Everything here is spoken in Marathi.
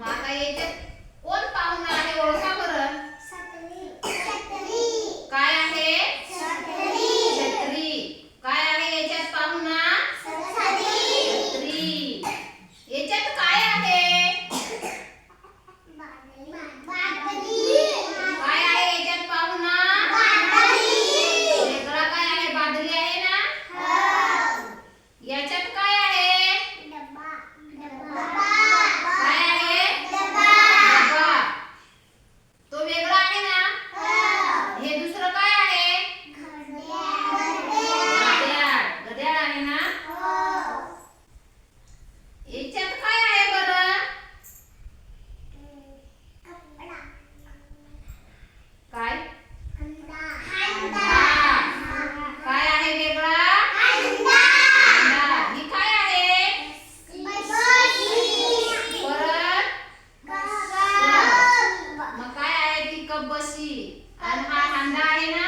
माका कौन पा काय आहे वेगळा ही काय आहे? परत? मग काय आहे ती कब्बशी आणि हा हांडा आहे ना?